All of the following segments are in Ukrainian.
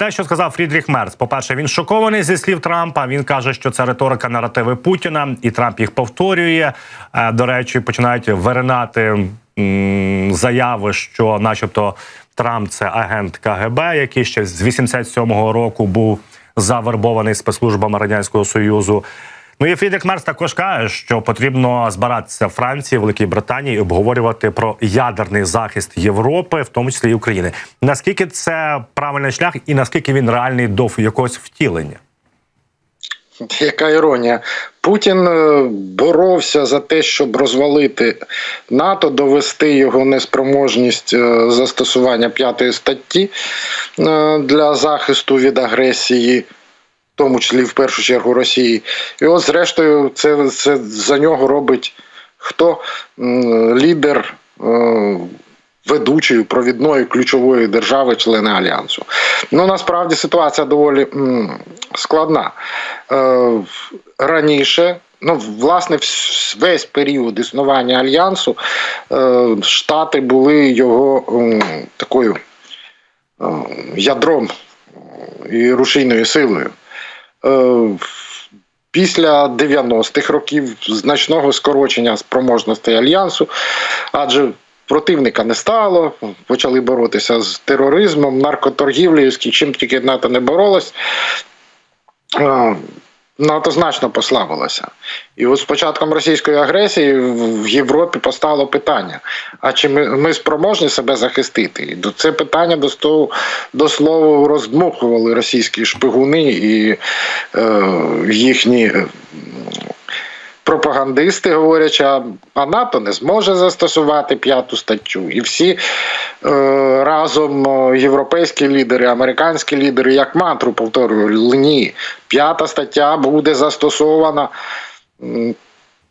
те, що сказав Фрідріх Мерц, по перше, він шокований зі слів Трампа. Він каже, що це риторика наративи Путіна, і Трамп їх повторює. Е, До речі, починають виринати заяви, що, начебто, Трамп це агент КГБ, який ще з 87-го року був завербований спецслужбами радянського союзу. Ну і Фрідріх Мерц також каже, що потрібно збиратися Франції, Великій Британії і обговорювати про ядерний захист Європи, в тому числі і України. Наскільки це правильний шлях, і наскільки він реальний до якогось втілення? Яка іронія? Путін е, боровся за те, щоб розвалити НАТО, довести його неспроможність е, застосування п'ятої статті е, для захисту від агресії, тому числі в першу чергу Росії. І от, зрештою, це, це за нього робить хто лідер. е, Ведучою провідної ключової держави, члени альянсу. Ну насправді ситуація доволі складна. Е, раніше, ну власне, весь період існування альянсу, е, Штати були його такою ядром і рушійною силою. Е, Після 90-х років значного скорочення спроможностей альянсу, адже противника не стало, почали боротися з тероризмом, наркоторгівлею, з чим тільки НАТО не боролось. Е, послабилася. І от з початком російської агресії в в Європі постало питання: а чи ми, ми спроможні себе захистити? І до- це питання до, стов, до слова роздмухували російські шпигуни і е, їхні. Пропагандисти говорять, а, НАТО не зможе застосувати п'яту статтю. І всі е, разом е, європейські лідери, американські лідери, як мантру повторювали, ні, п'ята стаття буде застосована.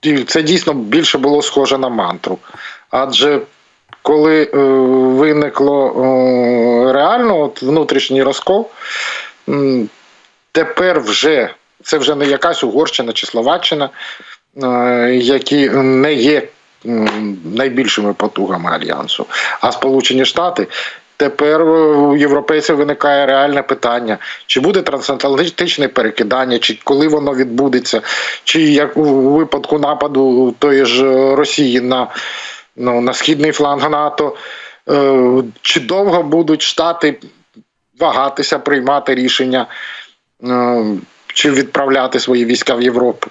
І це дійсно більше було схоже на мантру. Адже коли е, виникло е, реально от, внутрішній розкол, тепер вже це вже не якась Угорщина чи Словаччина, які не є найбільшими потугами альянсу, а Сполучені Штати. Тепер у європейців виникає реальне питання: чи буде трансатлантичне перекидання, чи коли воно відбудеться, чи як у випадку нападу тої ж Росії на, ну, на східний фланг НАТО, е, чи довго будуть штати вагатися, приймати рішення, е, чи відправляти свої війська в Європу,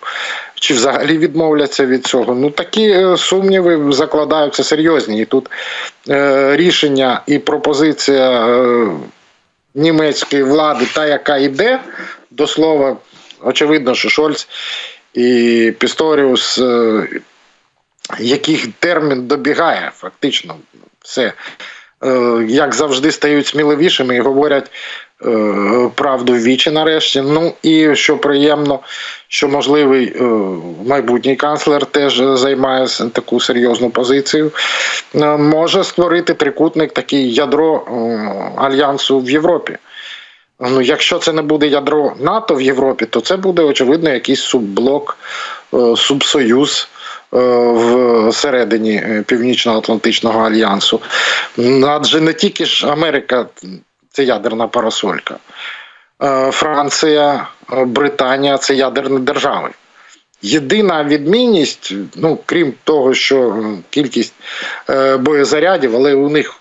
чи взагалі відмовляться від цього. Ну такі е, сумніви закладаються серйозні. І тут е, рішення і пропозиція е, німецької влади, та яка йде, до слова, очевидно, що Шольц і Пісторіус, е, яких термін добігає, фактично, все. Е, Як завжди стають сміливішими і говорять правду в вічі нарешті. Ну і що приємно, що можливий е, майбутній канцлер теж займає таку серйозну позицію, е, може створити трикутник, такий ядро е, альянсу в Європі. Ну, якщо це не буде ядро НАТО в Європі, то це буде очевидно якийсь субблок, е, субсоюз е, всередині е, Північно-Атлантичного альянсу. Адже не тільки ж Америка це ядерна парасолька. Е, Франція, е, Британія це ядерні держави. Єдина відмінність, ну крім того, що кількість е, боєзарядів, але у них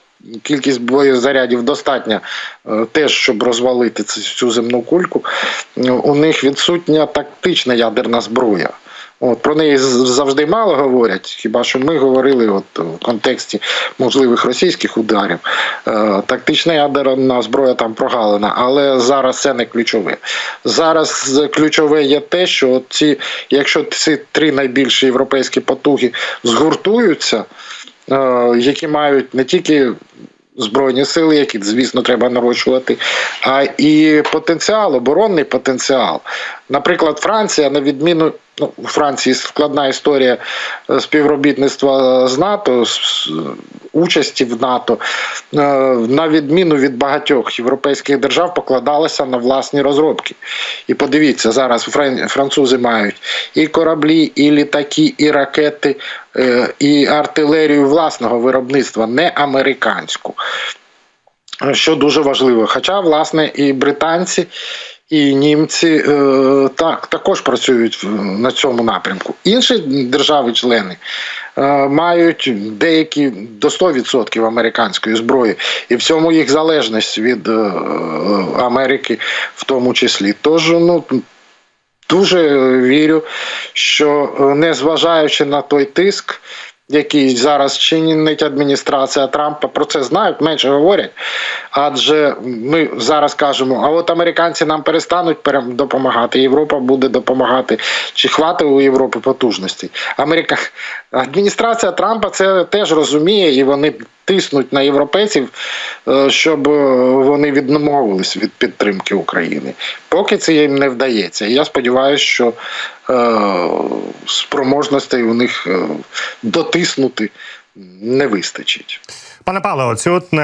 кількість боєзарядів достатня теж, щоб розвалити цю земну кульку, у них відсутня тактична ядерна зброя. От, про неї завжди мало говорять, хіба що ми говорили от, в контексті можливих російських ударів. Е, тактична ядерна зброя там прогалина, але зараз це не ключове. Зараз ключове є те, що от ці, якщо ці три найбільші європейські потуги згуртуються, е, які мають не тільки збройні сили, які, звісно, треба нарощувати, а і потенціал, оборонний потенціал. Наприклад, Франція, на відміну ну, у Франції складна історія е, співробітництва з НАТО, участі в НАТО, е, на відміну від багатьох європейських держав, покладалася на власні розробки. І подивіться, зараз французи мають і кораблі, і літаки, і ракети, е, і артилерію власного виробництва, не американську. що дуже важливо. Хоча, власне, і британці, і німці е, так, також працюють на цьому напрямку. Інші держави-члени е, мають деякі до 100% американської зброї, і в цьому їх залежність від е, Америки, в тому числі. Тож, ну. Дуже вірю, що незважаючи на той тиск, який зараз чинить адміністрація Трампа, про це знають, менше говорять. Адже ми зараз кажемо, а от американці нам перестануть пере- допомагати, Європа буде допомагати. Чи хватить у Європи потужності? Америка... Адміністрація Трампа це теж розуміє, і вони тиснуть на європейців, е, щоб е, вони відмовились від підтримки України. Поки це їм не вдається. Я сподіваюся, що е, спроможностей у них дотиснути не вистачить. Пане Павле, оці от е,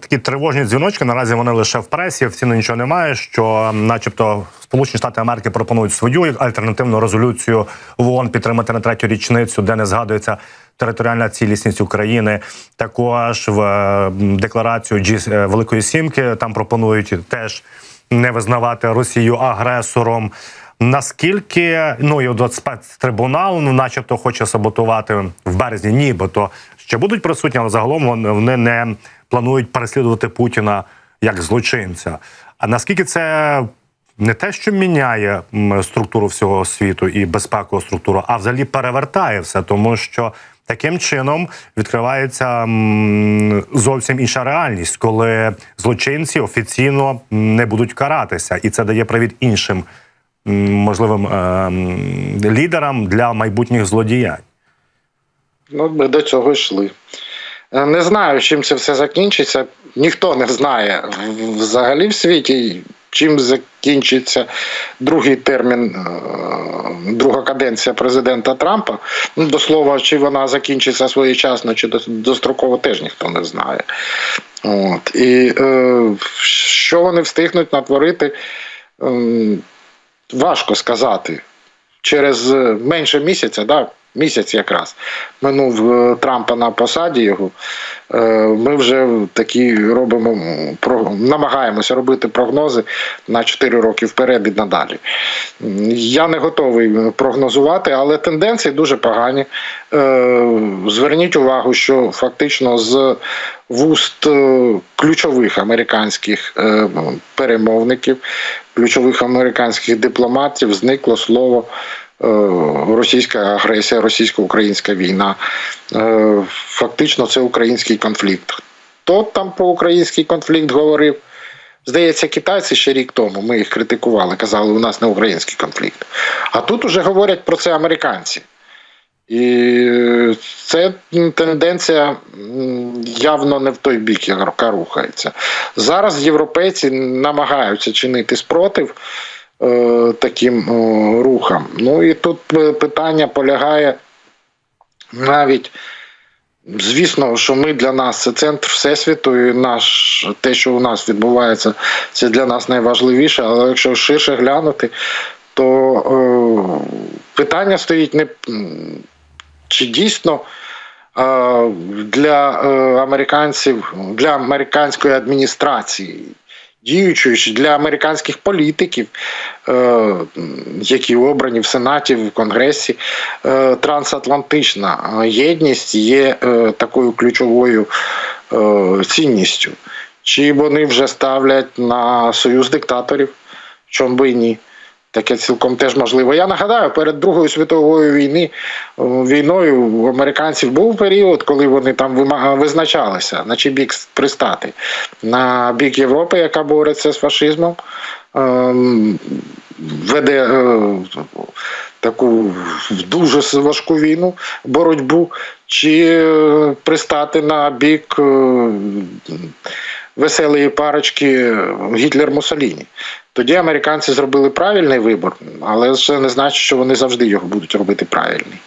такі тривожні дзвіночки. Наразі вони лише в пресі. Офіційно нічого немає. Що, начебто, Сполучені Штати Америки пропонують свою альтернативну резолюцію в ООН підтримати на третю річницю, де не згадується територіальна цілісність України. Також в е, декларацію G, е, Великої Сімки там пропонують теж не визнавати Росію агресором. Наскільки ну і от спецтрибунал, ну, начебто, хоче саботувати в березні, нібито ще будуть присутні, але загалом вони- не планують переслідувати Путіна як злочинця. А наскільки це не те, що міняє структуру всього світу і безпекову структуру, а взагалі перевертає все, тому що таким чином відкривається зовсім інша реальність, коли злочинці офіційно не будуть каратися, і це дає привід іншим можливим е, лідерам для майбутніх злодіянь. Ну, ми до цього йшли. Е, Не знаю, чим це все закінчиться. Ніхто не знає взагалі в світі, чим закінчиться другий термін, е, друга каденція президента Трампа. Ну, до слова, чи вона закінчиться своєчасно, чи достроково, теж ніхто не знає. От. І е, що вони встигнуть натворити, ем, важко сказати через е, менше місяця, да, місяць якраз минув е, Трампа на посаді його. е, Ми вже такі робимо намагаємося робити прогнози на 4 роки вперед і надалі. Я не готовий прогнозувати, але тенденції дуже погані. Зверніть увагу, що фактично з вуст ключових американських перемовників, ключових американських дипломатів зникло слово е, російська агресія, російсько-українська війна. Е, Фактично, це український конфлікт. Хто там про український конфлікт говорив? Здається, китайці ще рік тому ми їх критикували, казали, у нас не український конфлікт. А тут уже говорять про це американці. І це тенденція явно не в той бік, яка рухається. Зараз європейці намагаються чинити спротив е, таким е, рухам. Ну і тут е, питання полягає навіть. Звісно, що ми для нас це центр всесвіту, і наш те, що у нас відбувається, це для нас найважливіше. Але якщо ширше глянути, то е, питання стоїть не чи дійсно е, для е, американців, для американської адміністрації, діючої чи для американських політиків, е, які обрані в Сенаті, в Конгресі, трансатлантична єдність є такою ключовою цінністю. Чи вони вже ставлять на союз диктаторів? Чому би і ні? Таке цілком теж можливо. Я нагадаю, перед Другою світовою війни, е, війною у американців був період, коли вони там визначалися, на чий бік пристати. На бік Європи, яка бореться з фашизмом, ем, веде е, таку дуже важку війну, боротьбу, чи е, пристати на бік веселої парочки Гітлер-Муссоліні. Тоді американці зробили правильний вибір, але це не значить, що вони завжди його будуть робити правильний.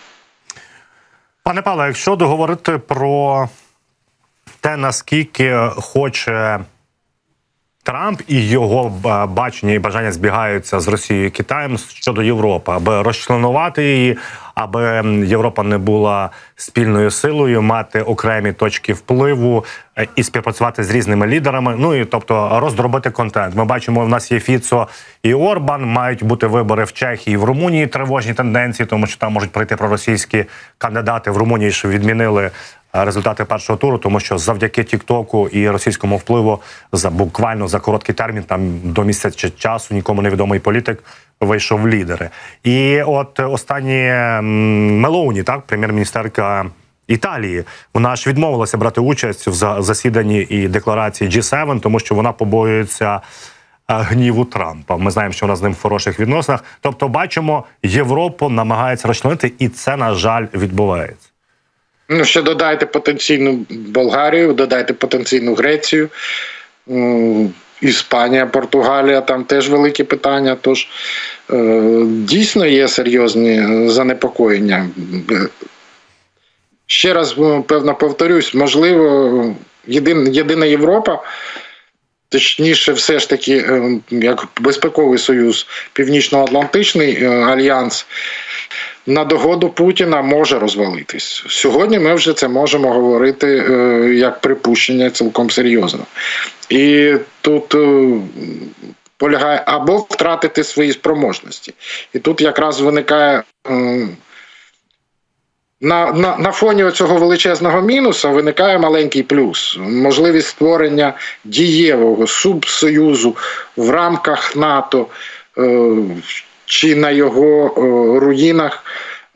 Пане Павло, якщо договорити про те, наскільки хоче Трамп і його бачення і бажання збігаються з Росією і Китаєм щодо Європи, аби розчленувати її, аби Європа не була спільною силою, мати окремі точки впливу е, і співпрацювати з різними лідерами. Ну і тобто роздробити контент. Ми бачимо, в нас є Фіцо і Орбан. Мають бути вибори в Чехії, і в Румунії тривожні тенденції, тому що там можуть прийти проросійські кандидати в Румунії, що відмінили е, результати першого туру, тому що завдяки Тіктоку і російському впливу за буквально за короткий термін, там до місяця часу, нікому невідомий політик вийшов лідери. І от останні Мелоуні, так, прем'єр-міністерка. Італії вона ж відмовилася брати участь в засіданні і декларації G7, тому що вона побоюється е, гніву Трампа. Ми знаємо, що вона з ним в хороших відносинах. Тобто, бачимо, Європу намагається розчленити, і це на жаль відбувається. Ну, ще додайте потенційну Болгарію, додайте потенційну Грецію, Іспанія, Португалія, там теж великі питання. Тож е, дійсно є серйозні занепокоєння. Ще раз е, певно повторюсь, можливо, єдин, єдина Європа. Точніше, все ж таки, е, як безпековий союз, Північно-Атлантичний е, альянс на догоду Путіна може розвалитись. Сьогодні ми вже це можемо говорити е, як припущення цілком серйозно. І тут е, полягає або втратити свої спроможності. І тут якраз виникає. е, на, на, на фоні цього величезного мінуса виникає маленький плюс. Можливість створення дієвого субсоюзу в рамках НАТО чи на його е, руїнах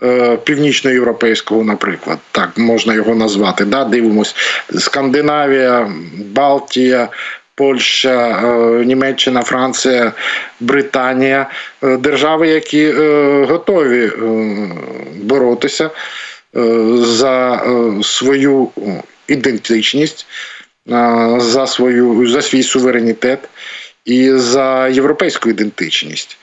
е, північноєвропейського, наприклад, так можна його назвати. Да? Дивимось: Скандинавія, Балтія. Польща, е, Німеччина, Франція, Британія держави, які готові боротися за свою ідентичність, за свою за свій суверенітет і за європейську ідентичність.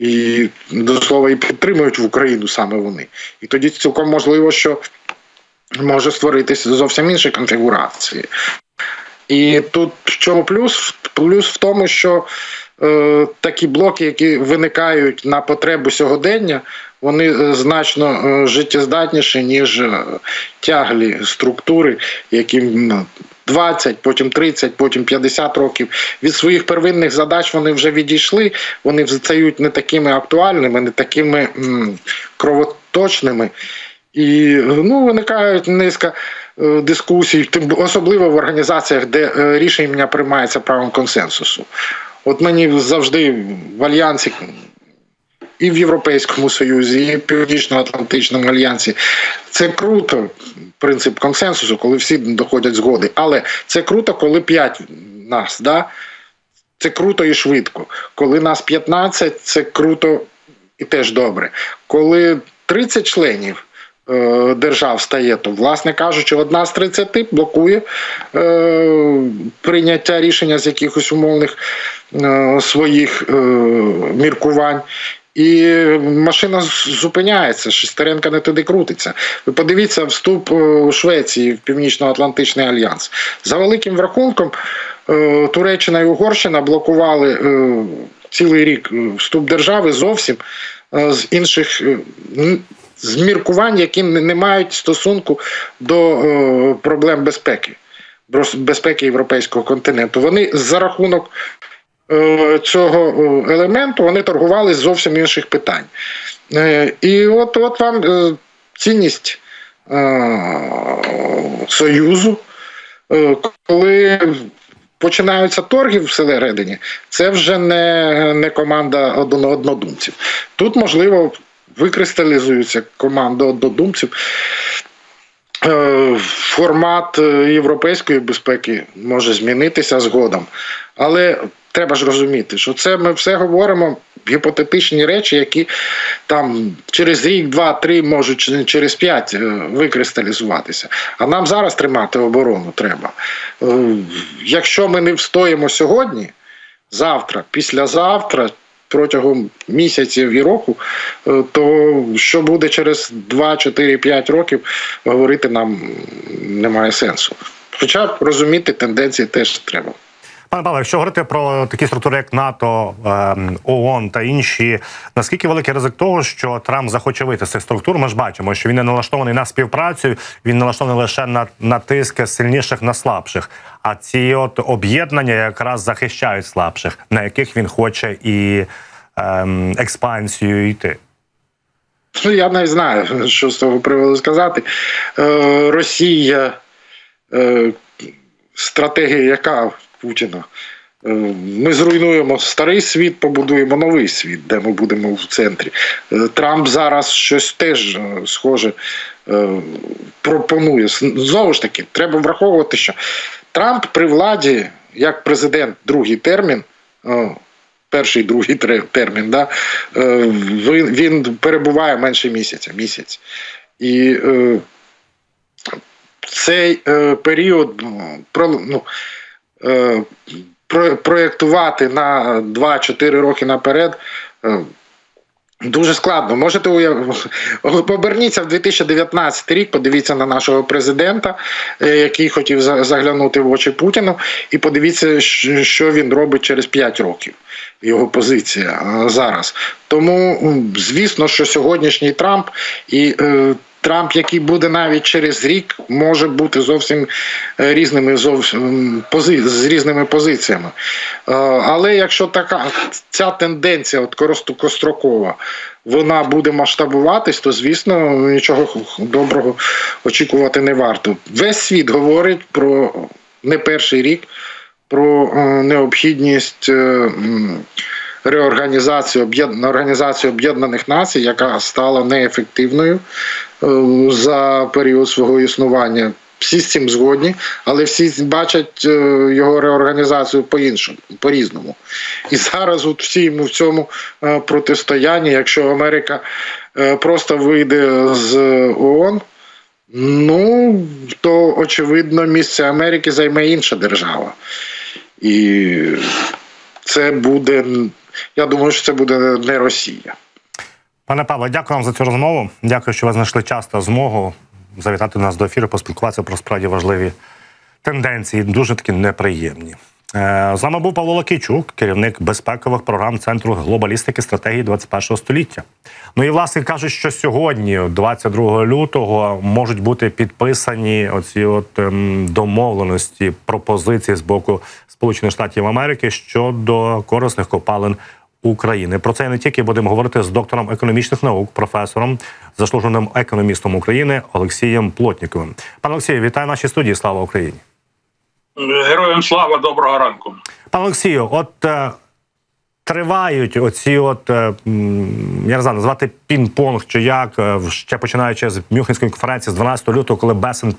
І до слова, і підтримують в Україну саме вони. І тоді цілком можливо, що може створитися зовсім інші конфігурації. І тут в чому плюс? Плюс в тому, що е, такі блоки, які виникають на потребу сьогодення, вони е, значно е, життєздатніші, ніж е, тяглі структури, які м, 20, потім 30, потім 50 років від своїх первинних задач вони вже відійшли. Вони стають не такими актуальними, не такими м, кровоточними. І ну, виникають низка е, дискусій, особливо в організаціях, де е, рішення приймається правом консенсусу. От мені завжди в альянсі. І в Європейському Союзі, і в Північно-Атлантичному альянсі це круто, принцип консенсусу, коли всі доходять згоди. Але це круто, коли п'ять нас, да? це круто і швидко. Коли нас 15, це круто і теж добре. Коли 30 членів е, держав стає, то, власне кажучи, одна з 30 блокує е, прийняття рішення з якихось умовних е, своїх е, міркувань. І машина зупиняється, шестеренка не туди крутиться. Ви подивіться вступ е, Швеції в Північно-Атлантичний альянс. За великим рахунком, е, Туреччина і Угорщина блокували е, цілий рік вступ держави зовсім з інших з міркувань, які не мають стосунку до проблем безпеки, безпеки європейського континенту. Вони за рахунок цього е, елементу вони торгували з зовсім інших питань. Е, І от, от вам е, цінність е, Союзу, е, коли починаються торги всередині, це вже не, не команда однодумців. Тут, можливо, викристалізується команда однодумців. Е, Формат е, європейської безпеки може змінитися згодом. Але треба ж розуміти, що це ми все говоримо гіпотетичні речі, які там через рік, два, три, можуть через п'ять е, викристалізуватися. А нам зараз тримати оборону треба. Е, Якщо ми не встоїмо сьогодні, завтра, післязавтра, протягом місяців і року, е, то що буде через 2, 4, 5 років, говорити нам немає сенсу. Хоча розуміти тенденції теж треба. Пане Павло, якщо говорити про такі структури, як НАТО, ем, ООН та інші, наскільки великий ризик того, що Трамп захоче вийти з цих структур? Ми ж бачимо, що він не налаштований на співпрацю, він налаштований лише на, тиск сильніших на слабших. А ці от об'єднання якраз захищають слабших, на яких він хоче і ем, експансію йти. Ну, я не знаю, що з того приводу сказати. Е, Росія, е, стратегія яка Путіна? Е, Ми зруйнуємо старий світ, побудуємо новий світ, де ми будемо в центрі. Е, Трамп зараз щось теж е, схоже пропонує. Знову ж таки, треба враховувати, що Трамп при владі як президент другий термін. Перший другий термін, да, він, він перебуває менше місяця, місяць. І цей період ну, е, про, проєктувати на 2-4 роки наперед. Е, Дуже складно. Можете уявити. Поверніться в 2019 рік, подивіться на нашого президента, е, який хотів заглянути в очі Путіну, і подивіться, що він робить через 5 років. Його позиція зараз. Тому, звісно, що сьогоднішній Трамп і Трамп, який буде навіть через рік, може бути зовсім е, різними зовсім пози, з різними позиціями. Е, Але якщо така ця тенденція, от короткострокова, вона буде масштабуватись, то звісно нічого доброго очікувати не варто. Весь світ говорить про не перший рік, про е, необхідність. Реорганізацію об'єд- Організації Об'єднаних Націй, яка стала неефективною е, за період свого існування. Всі з цим згодні, але всі бачать е, його реорганізацію по-іншому, по-різному. І зараз от всі в цьому е, протистоянні, якщо Америка просто вийде з ООН, ну то очевидно місце Америки займе інша держава. І це буде, я думаю, що це буде не Росія. Пане Павло, дякую вам за цю розмову. Дякую, що ви знайшли час та змогу завітати нас до ефіру, поспілкуватися про справді важливі тенденції, дуже такі неприємні. Е, З нами був Павло Лакійчук, керівник безпекових програм Центру глобалістики стратегії 21 століття. Ну і власне кажуть, що сьогодні, 22 лютого, можуть бути підписані оці от ем, домовленості, пропозиції з боку Сполучених Штатів Америки щодо корисних копалин України. Про це не тільки будемо говорити з доктором економічних наук, професором, заслуженим економістом України Олексієм Плотніковим. Пане Олексію, вітаю нашій студії. Слава Україні! Героям слава, доброго ранку. Пане Олексію, от е, тривають оці, от е, я не знаю, назвати пінг-понг чи як, е, ще починаючи з Мюнхенської конференції з 12 лютого, коли Бесен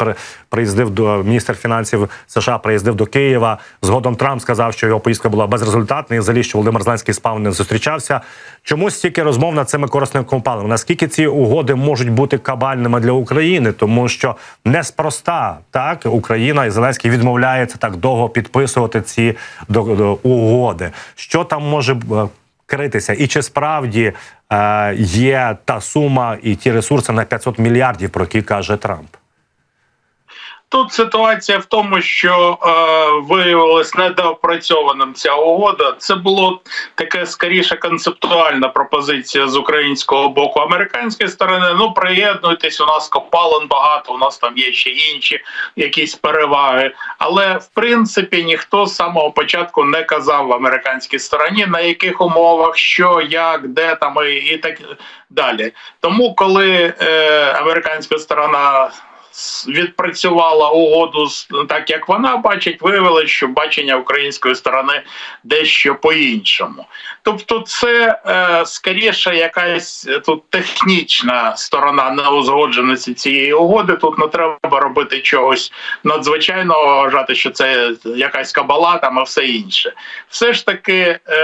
приїздив до міністр фінансів США, приїздив до Києва. Згодом Трамп сказав, що його поїздка була безрезультатна, і взагалі, що Володимир Зеленський Павлом не зустрічався. Чому стільки розмов над цими корисними компаніями? Наскільки ці угоди можуть бути кабальними для України? Тому що неспроста так Україна і Зеленський відмовляється так довго підписувати ці до, угоди. Що там може е, критися, і чи справді е, є та сума і ті ресурси на 500 мільярдів, про які каже Трамп? Тут ситуація в тому, що е, виявилось недоопрацьованим ця угода. Це було таке скоріше концептуальна пропозиція з українського боку. Американської сторони ну приєднуйтесь, у нас копалин багато, у нас там є ще інші якісь переваги. Але в принципі ніхто з самого початку не казав в американській стороні на яких умовах, що, як, де там і, і так далі. Тому, коли е, американська сторона відпрацювала угоду так, як вона бачить, виявилось, що бачення української сторони дещо по-іншому. Тобто, це е, скоріше якась тут технічна сторона неузгодженості цієї угоди. Тут не треба робити чогось надзвичайного, вважати, що це якась кабала там і все інше. Все ж таки, е,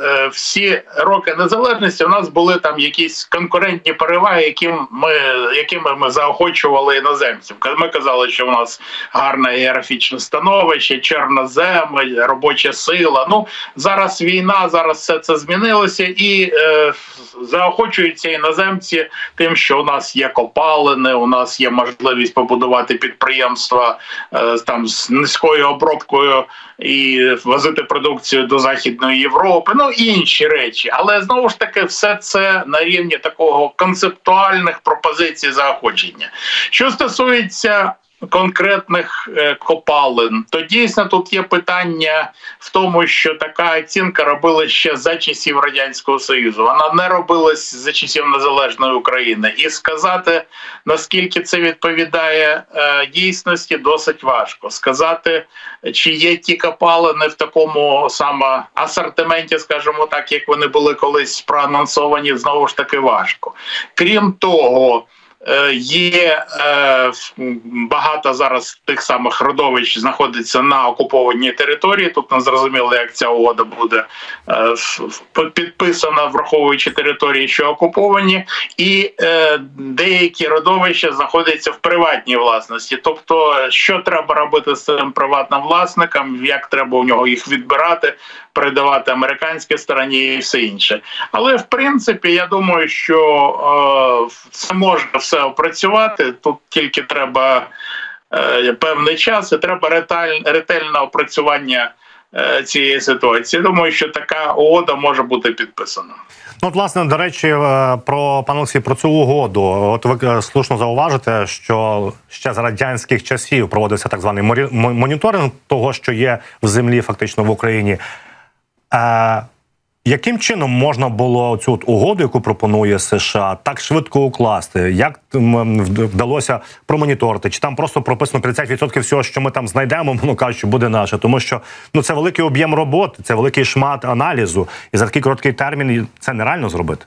е, всі роки незалежності у нас були там якісь конкурентні переваги, яким ми, якими ми заохочували іноземні іноземців. Ми казали, що в нас гарне географічне становище, чорноземи, робоча сила. Ну зараз війна, зараз все це змінилося і е, заохочуються іноземці тим, що у нас є копалини, у нас є можливість побудувати підприємства е, там з низькою обробкою і возити продукцію до Західної Європи, ну і інші речі. Але знову ж таки, все це на рівні такого концептуальних пропозицій заохочення. Що стосується конкретних е, копалин, то дійсно тут є питання в тому, що така оцінка робилась ще за часів радянського союзу. Вона не робилась за часів незалежної України, і сказати наскільки це відповідає е, дійсності, досить важко сказати, чи є ті копалини в такому саме асортименті, скажімо так, як вони були колись проанонсовані, знову ж таки важко. Крім того. Е, Є е, багато зараз тих самих родовищ знаходиться на окупованій території. Тут не зрозуміло, як ця угода буде е, підписана, враховуючи території, що окуповані, і е, деякі родовища знаходяться в приватній власності. Тобто, що треба робити з цим приватним власником, як треба у нього їх відбирати, передавати американській стороні і все інше. Але в принципі, я думаю, що е, це можна все опрацювати. Тут тільки треба е, певний час, і треба реталь, ретельне опрацювання е, цієї ситуації. Думаю, що така угода може бути підписана. Ну, от, власне, до речі, е, про Олексій, про цю угоду. От ви е, слушно зауважите, що ще за радянських часів проводився так званий моніторинг того, що є в землі, фактично в Україні. Яким чином можна було цю от угоду, яку пропонує США, так швидко укласти? Як вдалося промоніторити? Чи там просто прописано 50% всього, що ми там знайдемо, воно кажучи, буде наше? Тому що ну це великий об'єм роботи, це великий шмат аналізу, і за такий короткий термін це нереально зробити.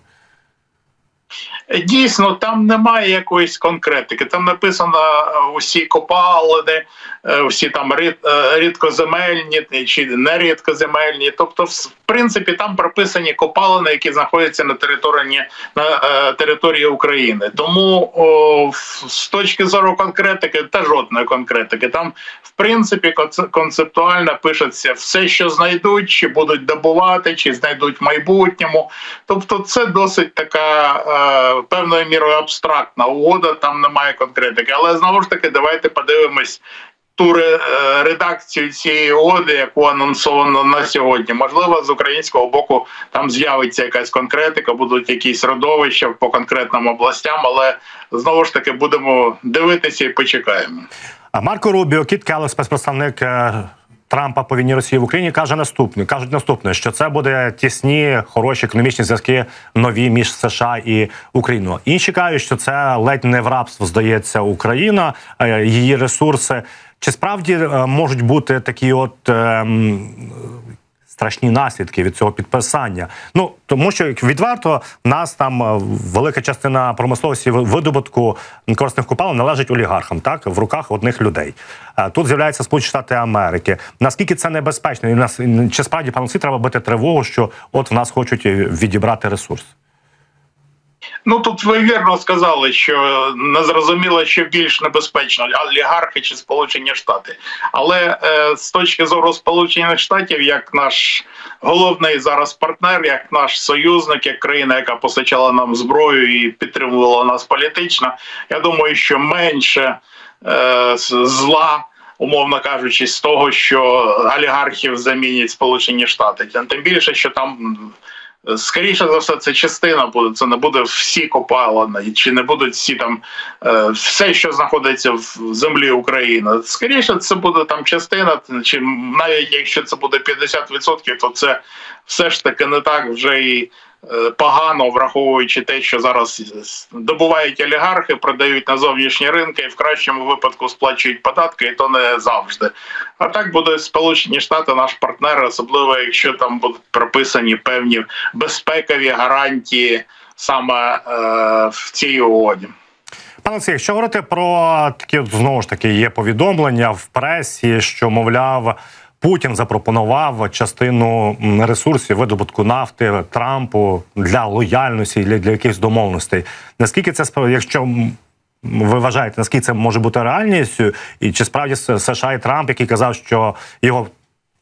Дійсно, там немає якоїсь конкретики. Там написано е, усі копалини, е, всі там е, рідкоземельні чи нерідкоземельні. Тобто, в принципі, там прописані копалини, які знаходяться на території на території України. Тому о, з точки зору конкретики та жодної конкретики. Там, в принципі, конце- концептуально пишеться все, що знайдуть, чи будуть добувати, чи знайдуть в майбутньому. Тобто, це досить така певною мірою абстрактна угода, там немає конкретики. Але знову ж таки, давайте подивимось. Ту е, редакцію цієї угоди, яку анонсовано на сьогодні, можливо, з українського боку там з'явиться якась конкретика, будуть якісь родовища по конкретним областям, але знову ж таки будемо дивитися і почекаємо. А Марко Рубіо, Кіт Келлер, спецпредставник е, Трампа по війні Росії в Україні, каже наступне: кажуть наступне, що це буде тісні, хороші економічні зв'язки нові між США і Україною. Інші кажуть, що це ледь не в рабство здається Україна, е, її ресурси. Чи справді е, можуть бути такі от. ем, страшні наслідки від цього підписання. Ну тому, що відверто в нас там е, велика частина промисловості видобутку корисних купалин належить олігархам, так в руках одних людей. Е, Тут з'являється Сполучені Штати Америки. Наскільки це небезпечно? І нас чи справді пану треба бити тривогу, що от в нас хочуть е, відібрати ресурс? Ну тут ви вірно сказали, що не зрозуміло, що більш небезпечно олігархи чи Сполучені Штати. Але е, з точки зору Сполучених Штатів, як наш головний зараз партнер, як наш союзник, як країна, яка постачала нам зброю і підтримувала нас політично, я думаю, що менше е, зла. Умовно кажучи, з того, що олігархів замінять Сполучені Штати, тим більше, що там Скоріше за все, це частина буде. Це не буде всі копалини, чи не будуть всі там е, все, що знаходиться в землі України. Скоріше, це буде там частина, чи навіть якщо це буде 50%, то це все ж таки не так вже і погано, враховуючи те, що зараз добувають олігархи, продають на зовнішні ринки, і в кращому випадку сплачують податки, і то не завжди. А так буде Сполучені Штати, наш партнер, особливо якщо там будуть прописані певні безпекові гарантії саме е, в цій угоді. Пане Олексій, якщо говорити про такі знову ж таки є повідомлення в пресі, що мовляв. Путін запропонував частину ресурсів видобутку нафти Трампу для лояльності для, для якихось домовленостей. Наскільки це якщо ви вважаєте, наскільки це може бути реальністю? І чи справді США і Трамп, який казав, що його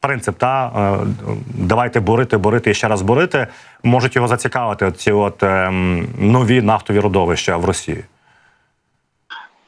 принцип та е, давайте борити, борити і ще раз борити, можуть його зацікавити ці от ем, нові нафтові родовища в Росії?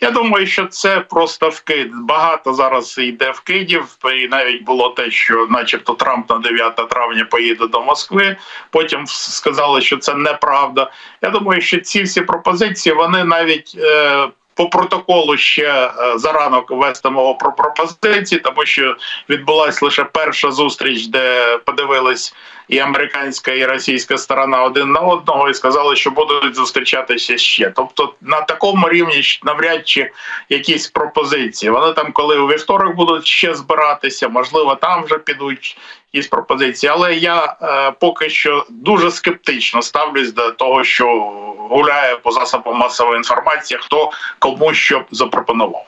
Я думаю, що це просто вкид. Багато зараз йде вкидів, і навіть було те, що, начебто, Трамп на 9 травня поїде до Москви. Потім сказали, що це неправда. Я думаю, що ці всі пропозиції вони навіть. Е- по протоколу ще е, зарано вестимого про пропозиції, тому що відбулася лише перша зустріч, де подивились і американська, і російська сторона один на одного, і сказали, що будуть зустрічатися ще. Тобто на такому рівні навряд чи якісь пропозиції. Вони там, коли у вівторок будуть ще збиратися, можливо, там вже підуть якісь пропозиції. Але я е, поки що дуже скептично ставлюсь до того, що гуляє по засобам масової інформації, хто кому що запропонував.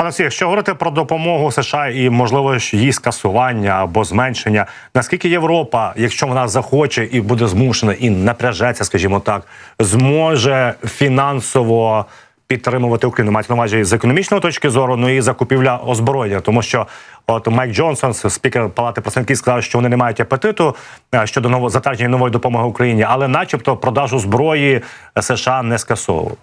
Пане Олексію, якщо говорити про допомогу США і можливо її скасування або зменшення, наскільки Європа, якщо вона захоче і буде змушена і напряжеться, скажімо так, зможе фінансово підтримувати Україну, мається на увазі з економічної точки зору, ну і закупівля озброєння, тому що от Майк Джонсон, спікер Палати представників, сказав, що вони не мають апетиту е, щодо нового затвердження нової допомоги Україні, але, начебто, продажу зброї США не скасовували.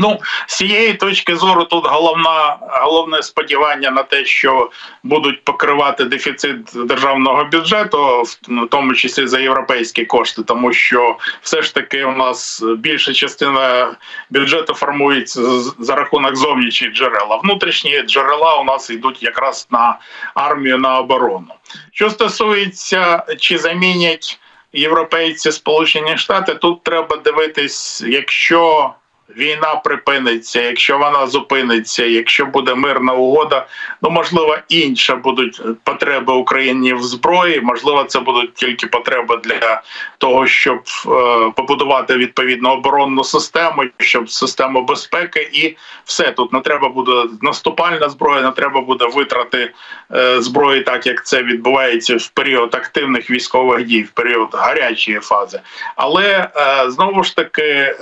Ну, з цієї точки зору, тут головна головне сподівання на те, що будуть покривати дефіцит державного бюджету, в тому числі за європейські кошти, тому що все ж таки у нас більша частина бюджету формується за рахунок зовнішніх джерел. А внутрішні джерела у нас йдуть якраз на армію на оборону. Що стосується чи замінять європейці Сполучені Штати, тут треба дивитись, якщо війна припиниться, якщо вона зупиниться, якщо буде мирна угода, ну можливо, інше будуть потреби Україні в зброї. Можливо, це будуть тільки потреби для того, щоб е, побудувати відповідну оборонну систему, щоб систему безпеки, і все тут не треба буде наступальна зброя, не треба буде витрати е, зброї, так як це відбувається в період активних військових дій, в період гарячої фази. Але е, знову ж таки,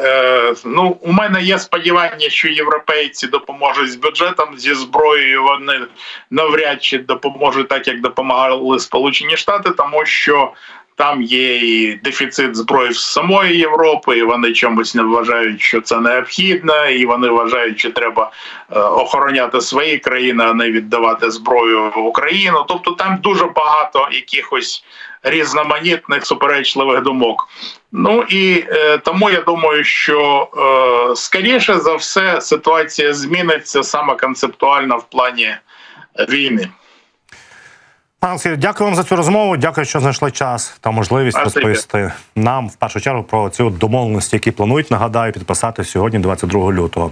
ну у мене є сподівання, що європейці допоможуть з бюджетом зі зброєю. Вони навряд чи допоможуть так, як допомагали Сполучені Штати, тому що. Там є і дефіцит зброї з самої Європи, і вони чомусь не вважають, що це необхідно, і вони вважають, що треба е, охороняти свої країни, а не віддавати зброю в Україну. Тобто там дуже багато якихось різноманітних суперечливих думок. Ну і е, тому я думаю, що е, скоріше за все ситуація зміниться саме концептуально в плані війни. Олексію, дякую вам за цю розмову. Дякую, що знайшли час та можливість Спасибі. розповісти нам в першу чергу про ці домовленості, які планують. Нагадаю, підписати сьогодні, 22 лютого.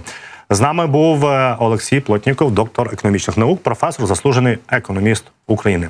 З нами був е, Олексій Плотніков, доктор економічних наук, професор, заслужений економіст України.